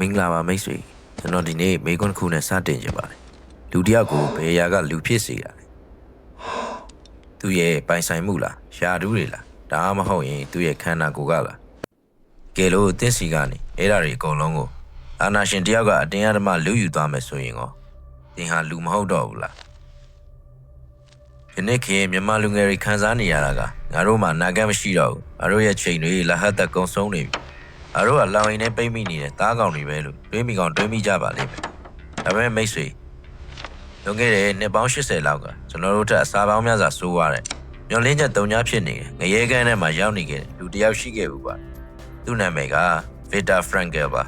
မင်္ဂလာပါမိတ်ဆွေကျွန်တော်ဒီနေ့မေကွန်းတစ်ခုနဲ့စတင်ကြပါတယ်လူတစ်ယောက်ကိုဘယ်ရာကလူဖြစ်စေတာလဲသူ့ရဲ့ပိုင်ဆိုင်မှုလားရှာတူးတွေလားဒါမှမဟုတ်ရင်သူ့ရဲ့ခန္ဓာကိုယ်ကလားကဲလို့တင်းစီကနေအဲ့ဒါတွေအကုန်လုံးကိုအာနာရှင်တစ်ယောက်ကအတင်းအဓမ္မလူယူသွားမယ်ဆိုရင်ကောတင်ဟာလူမဟုတ်တော့ဘူးလားဒီနေ့ခေတ်မြန်မာလူငယ်တွေခံစားနေရတာကငါတို့မှနာဂတ်မရှိတော့ဘူးငါတို့ရဲ့ချိန်တွေလဟတ်သက်ကုံဆုံးနေပြီ အားတို့ကလောင်ရင်နဲ့ပိတ်မိနေတဲ့တားကောင်တွေပဲလို့တွေးမိကောင်တွေးမိကြပါလိမ့်မယ်။ဒါပေမဲ့မိတ်ဆွေလွန်ခဲ့တဲ့နှစ်ပေါင်း80လောက်ကကျွန်တော်တို့ထက်အစားပေါင်းများစွာစိုးရတဲ့မျောလင်းချက်တုံညာဖြစ်နေတယ်ငရဲကန်းထဲမှာရောက်နေခဲ့တဲ့လူတစ်ယောက်ရှိခဲ့ဘူးပါ။သူ့နာမည်က Victor Frankl ပါ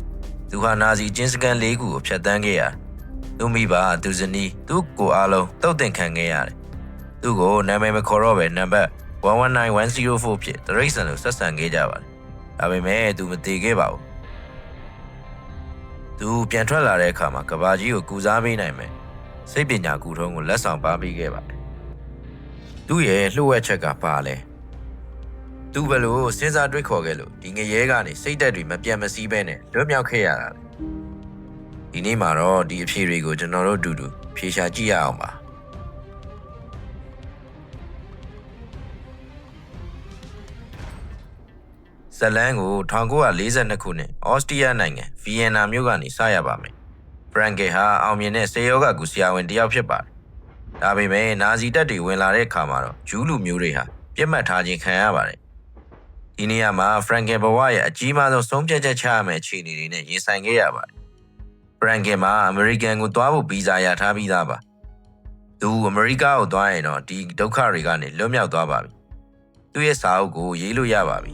။သူဟာနာဇီကျင်းစကန်၄ခုကိုဖျက်ဆီးခဲ့ရ။သူမိဘသူဇနီးသူ့ကိုအားလုံးတုတ်တင်ခံခဲ့ရတယ်။သူ့ကိုနာမည်မခေါ်တော့ပဲနံပါတ်119104ဖြစ်တရိတ်ဆန်လို့ဆက်ဆံခဲ့ကြပါတယ်။ ဒါပေမဲ့သူမတည်ခဲ့ပါဘူး။သူပြန်ထွက်လာတဲ့အခါမှာကဘာကြီးကိုကူစားပေးနိုင်မယ်။စိတ်ပညာကူထုံးကိုလက်ဆောင်ပါပေးခဲ့ပါတယ်။သူ့ရဲ့လှုပ်ဝက်ချက်ကပါလဲ။သူဘယ်လိုစဉ်းစားတွေးခေါ်ခဲ့လို့ဒီငရဲကနေစိတ်သက်တွေမပြတ်မစည်းပဲနဲ့လွတ်မြောက်ခဲ့ရတာလဲ။ဒီနေ့မှာတော့ဒီအဖြေတွေကိုကျွန်တော်တို့အတူတူဖြေရှာကြည့်ရအောင်ပါ။ ဇလန်ကို1942ခုနှစ်ဩစတြီးယားနိုင်ငံဗီယင်နာမြို့ကနေစရပါမယ်။ဖရန်ကယ်ဟာအောင်မြင်တဲ့စေယောဂကူဆရာဝန်တစ်ယောက်ဖြစ်ပါတယ်။ဒါပေမဲ့နာဇီတပ်တွေဝင်လာတဲ့အခါမှာတော့ဂျူးလူမျိုးတွေဟာပြစ်မှတ်ထားခြင်းခံရပါတယ်။ဒီနေရာမှာဖရန်ကယ်ဘဝရဲ့အကြီးမားဆုံးဆုံးဖြတ်ချက်ချရမယ့်အခြေအနေတွေနဲ့ရင်ဆိုင်ခဲ့ရပါတယ်။ဖရန်ကယ်မှာအမေရိကန်ကိုသွားဖို့ဗီဇာရထားပြီးသားပါ။သူအမေရိကကိုသွားရင်တော့ဒီဒုက္ခတွေကနေလွတ်မြောက်သွားပါပြီ။သူ့ရဲ့စာအုပ်ကိုရေးလို့ရပါပြီ။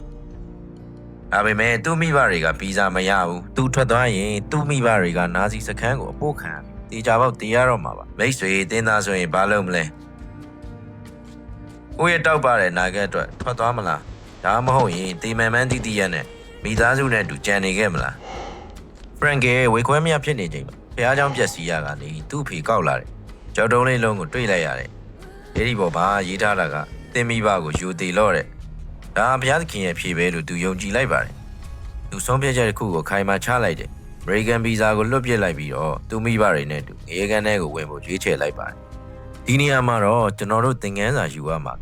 ဒါပေမဲ့သူ့မိဘတွေကဗီဇာမရဘူး။သူထွက်သွားရင်သူ့မိဘတွေကနာဇီစခန်းကိုအပို့ခံတယ်။တေချာပေါက်တရားတော့မှာပါ။မိတ်ဆွေတင်းသားဆိုရင်ဘာလုပ်မလဲ။ကိုယ့်ရဲ့တောက်ပါတဲ့နာဂတ်အတွက်ထွက်သွားမလား။ဒါမှမဟုတ်ရင်တေမန်မန်းတီတီရက်နဲ့မိသားစုနဲ့အတူကြံနေခဲ့မလား။ဖရန်ကယ်ဝေခွဲမရဖြစ်နေချိန်မှာဖះเจ้าပျက်စီးရကနေသူ့ဖေကောက်လာတယ်။ကြောက်တုံးလေးလုံးကိုတွေးလိုက်ရတယ်။အဲဒီပေါ်မှာရေးထားတာကတင်းမိဘကိုယူတီလို့တဲ့။ ဒါဘုရားသခင်ရဲ့ဖြေပဲလို့သူယုံကြည်လိုက်ပါတယ်။သူဆုံးဖြတ်ချက်တစ်ခုကိုခိုင်မာချလိုက်တယ်။ American Visa ကိုလွတ်ပစ်လိုက်ပြီးတော့သူမိဘတွေနဲ့သူငရေကန်ထဲကိုဝင်ဖို့ရွေးချယ်လိုက်ပါတယ်။ဒီနေရာမှာတော့ကျွန်တော်တို့သင်ခန်းစာယူရမှာ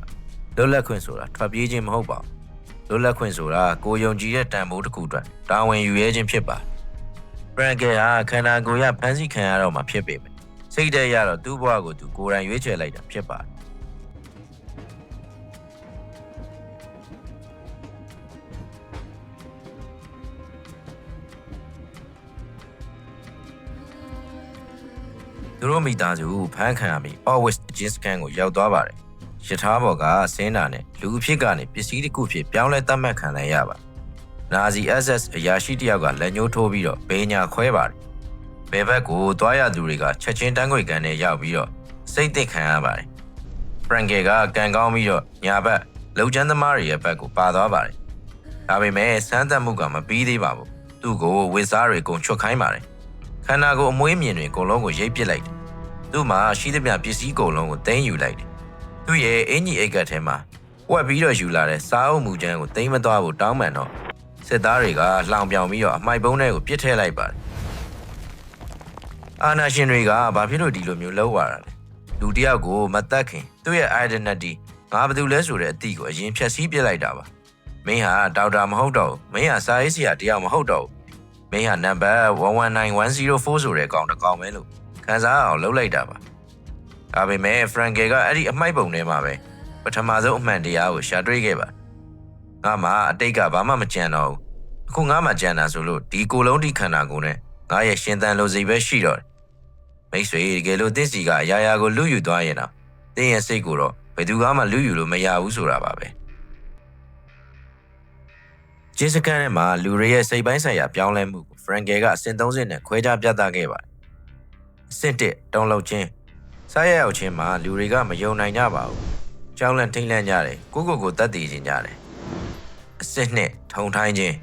ကလွတ်လပ်ခွင့်ဆိုတာထွက်ပြေးခြင်းမဟုတ်ပါဘူး။လွတ်လပ်ခွင့်ဆိုတာကိုယ်ယုံကြည်တဲ့တန်ဖိုးတစ်ခုအတွက်တာဝန်ယူရဲခြင်းဖြစ်ပါတယ်။ Frankel ဟာခန္ဓာကိုယ်ရဖန်ဆီးခံရတော့မှဖြစ်ပေမယ့်စိတ်တည်းရတော့သူ့ဘဝကိုသူကိုယ်တိုင်ရွေးချယ်လိုက်တာဖြစ်ပါတယ်။ သူတို့မိသားစုဖမ်းခံရပြီး Always ဂျင်းစကန်ကိုရောက်သွားပါတယ်။ရထားဘော်ကဆင်းတာနဲ့လူအဖြစ်ကနေပစ္စည်းတစ်ခုဖြစ်ပြောင်းလဲတတ်မှတ်ခံလိုက်ရပါ။နာဇီ SS အရာရှိတယောက်ကလက်ညှိုးထိုးပြီးတော့ဘေးညာခွဲပါတယ်။ဘယ်ဘက်ကိုသွားရသူတွေကချက်ချင်းတန်းခွေကန်နဲ့ရောက်ပြီးတော့စိတ်သစ်ခံရပါတယ်။ Frankel ကကန်ကောင်းပြီးတော့ညာဘက်လုံချမ်းသမားတွေရဲ့ဘက်ကိုပါသွားပါတယ်။ဒါပေမဲ့စမ်းသပ်မှုကမပြီးသေးပါဘူး။သူ့ကိုဝစ်စားတွေကုန်ချွတ်ခိုင်းပါတယ်။ ခန္ဓာကိုယ်အမွေးမြင်တွေအကုန်လုံးကိုရိပ်ပစ်လိုက်တယ်။သူ့မှာရှိသမျှပစ္စည်းအကုန်လုံးကိုတင်းယူလိုက်တယ်။သူ့ရဲ့အင်ကြီးအိတ်ကတ်ထဲမှာဝက်ပြီးတော့ယူလာတဲ့စားအုပ်မူချမ်းကိုတင်းမသွားဖို့တောင်းပန်တော့စစ်သားတွေကလှောင်ပြောင်ပြီးတော့အမိုက်ပုံးထဲကိုပစ်ထည့်လိုက်ပါတယ်။အာနာရှင်တွေကဘာဖြစ်လို့ဒီလိုမျိုးလုပ်ရတာလဲ။လူတစ်ယောက်ကိုမတတ်ခင်သူ့ရဲ့ identity ငါဘာတူလဲဆိုတဲ့အသည့်ကိုအရင်ဖြတ်စည်းပစ်လိုက်တာပါ။မင်းဟာဒေါက်တာမဟုတ်တော့ဘူး။မင်းဟာစာရေးဆရာတစ်ယောက်မဟုတ်တော့ဘူး။ မင်းဟာနံပါတ်119104ဆိုတဲ့ကောင်တစ်ကောင်ပဲလို့ခန်းစားအောင်လုပ်လိုက်တာပါ။ဒါပေမဲ့ Frankel ကအဲ့ဒီအမိုက်ပုံထဲမှာပဲပထမဆုံးအမှန်တရားကိုရှာတွေ့ခဲ့ပါ။ငါမှအတိတ်ကဘာမှမကြံတော့ဘူး။အခုငါမှကြံတာဆိုလို့ဒီကိုယ်လုံးဒီခန္ဓာကိုယ်နဲ့ငါရဲ့ရှင်သန်လိုစိတ်ပဲရှိတော့တယ်။မိတ်ဆွေတကယ်လို့တင်းစီကအရာရာကိုလူယူသွားရင်တော့တင်းရဲ့စိတ်ကိုတော့ဘယ်သူမှလူယူလို့မရဘူးဆိုတာပါပဲ။ ဂျင်းစကန်ထဲမှာလူတွေရဲ့စိတ်ပိုင်းဆိုင်ရာပြောင်းလဲမှုကို Frankel ကအဆင့်30နဲ့ခွဲခြားပြသခဲ့ပါတယ်။အဆင့်1တုံးလုံးချင်းစားရရောက်ချင်းမှာလူတွေကမယုံနိုင်ကြပါဘူး။ကြောင်းလန့်ထိတ်လန့်ကြတယ်။ကိုယ့်ကိုယ်ကိုတတ်သိခြင်းကြတယ်။အဆင့်2ထုံထိုင်းခြင်း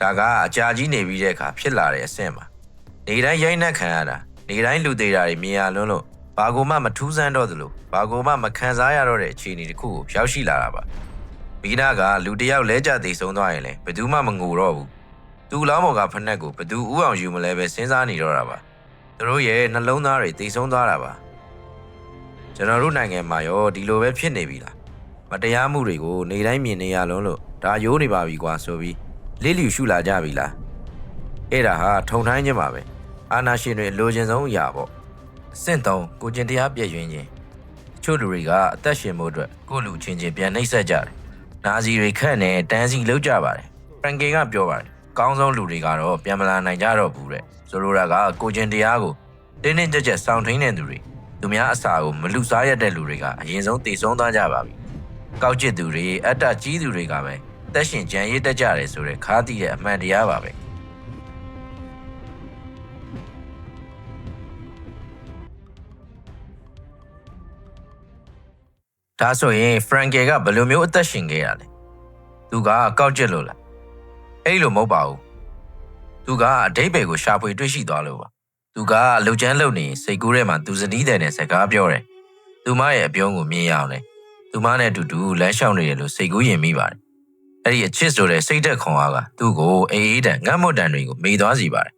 ဒါကအကြာကြီးနေပြီးတဲ့အခါဖြစ်လာတဲ့အဆင့်ပါ။နေတိုင်းရိုက်နှက်ခံရတာနေတိုင်းလူသေးတာတွေမြင်ရလွန်းလို့ဘာကိုမှမထူးဆန်းတော့သလိုဘာကိုမှမခံစားရတော့တဲ့အခြေအနေတစ်ခုကိုရောက်ရှိလာတာပါ။ မိနာကလူတစ်ယောက်လဲကျသေးဆုံးသွားရင်လည်းဘယ်သူမှမငိုတော့ဘူးသူလောင်းမော်ကဖက်နှက်ကိုဘသူဥအောင်ယူမလဲပဲစဉ်းစားနေတော့တာပါသူတို့ရဲ့နှလုံးသားတွေတိတ်ဆုံးသွားတာပါကျွန်တော်တို့နိုင်ငံမှာရောဒီလိုပဲဖြစ်နေပြီလားမတရားမှုတွေကိုနေတိုင်းမြင်နေရလုံးလို့ဒါရိုးနေပါပြီကွာဆိုပြီးလိလျူရှုလာကြပြီလားအဲ့ဒါဟာထုံထိုင်းခြင်းပါပဲအာနာရှင်တွေလိုချင်ဆုံးအရာပေါ့အဆင့်သုံးကိုကျင်တရားပြည့်ရွင်ခြင်းတချို့လူတွေကအသက်ရှင်ဖို့အတွက်ကိုယ့်လူချင်းချင်းပြန်နှိပ်စက်ကြတယ် နာဇီတွေခန့်နေတန်းစီလောက်ကြပါတယ်ဖရန်ကေကပြောပါတယ်ကောင်းဆုံးလူတွေကတော့ပြန်မလာနိုင်ကြတော့ဘူးတဲ့ဆိုလိုတာကကိုကျင်တရားကိုတင်းတင်းကြပ်ကြပ်စောင့်ထိန်တဲ့သူတွေသူများအစာကိုမလူစားရတဲ့လူတွေကအရင်ဆုံးတည်ဆုံးသွားကြပါပြီကောက်ကျစ်သူတွေအတ္တကြီးသူတွေကပဲတက်ရှင်ကြံရည်တက်ကြတယ်ဆိုတဲ့ခါးတည်တဲ့အမှန်တရားပါပဲ ဒါဆိုရင်ဖရန်ကယ်ကဘယ်လိုမျိုးအသက်ရှင်ခဲ့ရလဲသူကကောက်ကျစ်လို့လားအဲ့လိုမဟုတ်ပါဘူးသူကအတိတ်ဘယ်ကိုရှာဖွေတွေ့ရှိသွားလို့ပါသူကအလုတ်ကျန်းလုံနေစိတ်ကူးထဲမှာသူစနီးတယ်နဲ့စကားပြောတယ်သူမရဲ့အပြုံးကိုမြင်ရအောင်လေသူမနဲ့အတူတူလမ်းလျှောက်နေတယ်လို့စိတ်ကူးရင်မိပါတယ်အဲ့ဒီအချစ်ဆိုတဲ့စိတ်သက်ခွန်အားကသူ့ကိုအေးအေးတန်ငတ်မွတ်တန်တွေကိုမေ့သွားစီပါတယ်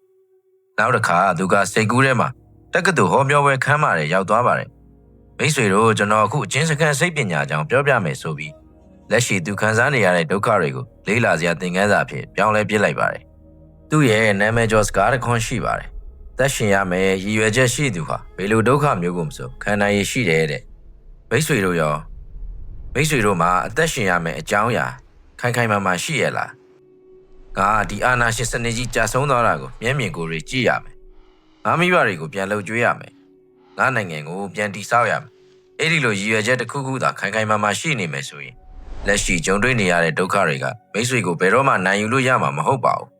နောက်တစ်ခါသူကစိတ်ကူးထဲမှာတက္ကသိုလ်ဟောပြောပွဲခန်းပါတယ်ရောက်သွားပါတယ် မိတ်ဆွေတို့ကျွန်တော်အခုအချင်းစကန်စိတ်ပညာကြောင့်ပြောပြမယ်ဆိုပြီးလက်ရှိသူခံစားနေရတဲ့ဒုက္ခတွေကိုလေးလာစရာသင်ခန်းစာအဖြစ်ပြောင်းလဲပြစ်လိုက်ပါတယ်။သူ့ရဲ့နာမည်ကျော်စကားတစ်ခွန်းရှိပါတယ်။သက်ရှင်ရမယ်ရည်ရွယ်ချက်ရှိသူဟာဘယ်လိုဒုက္ခမျိုးကိုမဆိုခံနိုင်ရရှိတယ်တဲ့။မိတ်ဆွေတို့ရောမိတ်ဆွေတို့မှာအသက်ရှင်ရမယ်အကြောင်းအရာခိုင်ခိုင်မာမာရှိရလား။ငါဒီအာနာရှင်စနစ်ကြီးကြာဆုံးသွားတာကိုမျက်မြင်ကိုယ်တွေကြည့်ရမယ်။ငါမိဘတွေကိုပြန်လှုပ်ကြွေးရမယ်။ ငါနိုင်ငံကိုပြန်တည်ဆောက်ရမယ်။အဲ့ဒီလိုရည်ရွယ်ချက်တစ်ခုခုသာခိုင်ခိုင်မာမာရှိနေမယ်ဆိုရင်လက်ရှိကြုံတွေ့နေရတဲ့ဒုက္ခတွေကမိတ်ဆွေကိုဘယ်တော့မှနိုင်ယူလို့ရမှာမဟုတ်ပါဘူး။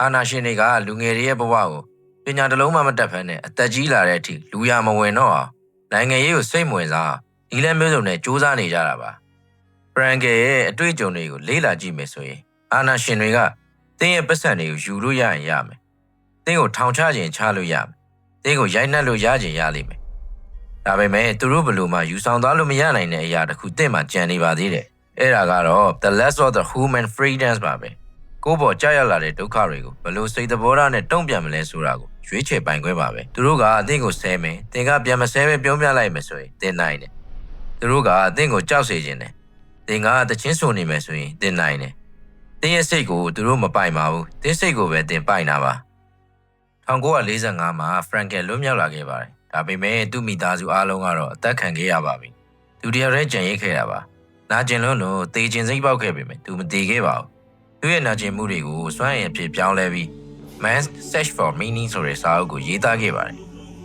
အာနာရှင်တွေကလူငယ်တွေရဲ့ဘဝကိုပညာတစ်လုံးမှမတတ်ဖက်နဲ့အသက်ကြီးလာတဲ့အထိလူရမဝင်တော့အောင်နိုင်ငံရေးကိုစိတ်မဝင်စားအောင်ဒီလမ်းမျိုးစုံနဲ့စူးစမ်းနေကြတာပါ။ဖရန်ကယ်ရဲ့အတွေ့အကြုံတွေကိုလေ့လာကြည့်မယ်ဆိုရင်အာနာရှင်တွေကတင်းရဲ့ပတ်စံတွေကိုယူလို့ရရင်ရမယ်။တင်းကိုထောင်ချခြင်းချလို့ရမယ်။ တင်းကိုရိုက်နှက်လို့ရကျင်ရလိမ့်မယ်။ဒါပေမဲ့သူတို့ဘယ်လို့မှယူဆောင်သွားလို့မရနိုင်တဲ့အရာတစ်ခုတင့်မှကြံနေပါသေးတယ်။အဲ့ဒါကတော့ the less of the human freedoms ပါပဲ။ကိုယ့်ဘောကြာရလာတဲ့ဒုက္ခတွေကိုဘယ်လို့စိတ်သဘောထားနဲ့တုံ့ပြန်မလဲဆိုတာကိုရွေးချယ်ပိုင်ခွင့်ပါပဲ။သူတို့ကအသင်ကိုဆဲမယ်။သင်ကပြန်မဆဲပဲပြုံးပြလိုက်မယ်ဆိုရင်သင်နိုင်တယ်။သူတို့ကအသင်ကိုကြောက်စေခြင်းတယ်။သင်ကတချင်းဆိုနေမယ်ဆိုရင်သင်နိုင်တယ်။သင်ရဲ့စိတ်ကိုသူတို့မပိုင်ပါဘူး။သင်စိတ်ကိုပဲသင်ပိုင်တာပါ။ 1945မှာဖရန်ကယ်လွတ်မြောက်လာခဲ့ပါတယ်။ဒါပေမဲ့သူ့မိသားစုအားလုံးကတော့အသက်ခံခဲ့ရပါပြီ။သူတယောက်တည်းကြံရိတ်ခဲ့တာပါ။နာကျင်လွန်းလို့တေကျင်စိတ်ပေါက်ခဲ့ပေမဲ့သူမတေခဲ့ပါဘူး။သူ့ရဲ့နာကျင်မှုတွေကိုစွမ်းရည်အဖြစ်ပြောင်းလဲပြီး Man's Search for Meaning ဆိုတဲ့စာအုပ်ကိုရေးသားခဲ့ပါတယ်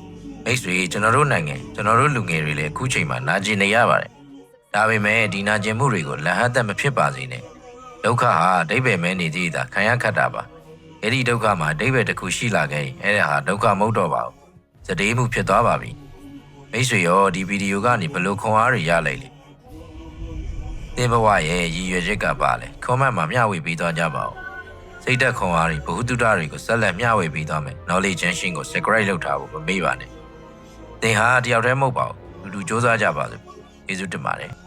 ။မိတ်ဆွေကျွန်တော်တို့နိုင်ငံကျွန်တော်တို့လူငယ်တွေလည်းအခုချိန်မှာနာကျင်နေရပါတယ်။ဒါပေမဲ့ဒီနာကျင်မှုတွေကိုလဟတ်သက်မဖြစ်ပါစေနဲ့။ဒုက္ခဟာအတိပ္ပယ်မဲနေသေးတာခံရခတ်တာပါ။ အဲ့ဒီဒုက္ခမှာအတိပ္ပယ်တစ်ခုရှိလာခဲ့ရင်အဲ့ဒါဟာဒုက္ခမဟုတ်တော့ပါဘူး။စတေးမှုဖြစ်သွားပါပြီ။မိတ်ဆွေရောဒီဗီဒီယိုကနေဘယ်လို့ခွန်အားတွေရလိုက်လဲ။သင်ဘဝရဲ့ရည်ရွယ်ချက်ကပါလေ။ comment မှာမျှဝေပေးသွားကြပါဦး။စိတ်သက်ခွန်အားတွေဘ ഹു တုဒ္ဒတွေကိုဆက်လက်မျှဝေပေးသွားမယ်။ knowledge junction ကို subscribe လုပ်ထားဖို့မမေ့ပါနဲ့။သင်ဟာတယောက်တည်းမဟုတ်ပါဘူး။လူလူစူးစမ်းကြပါစို့။ကျေးဇူးတင်ပါတယ်။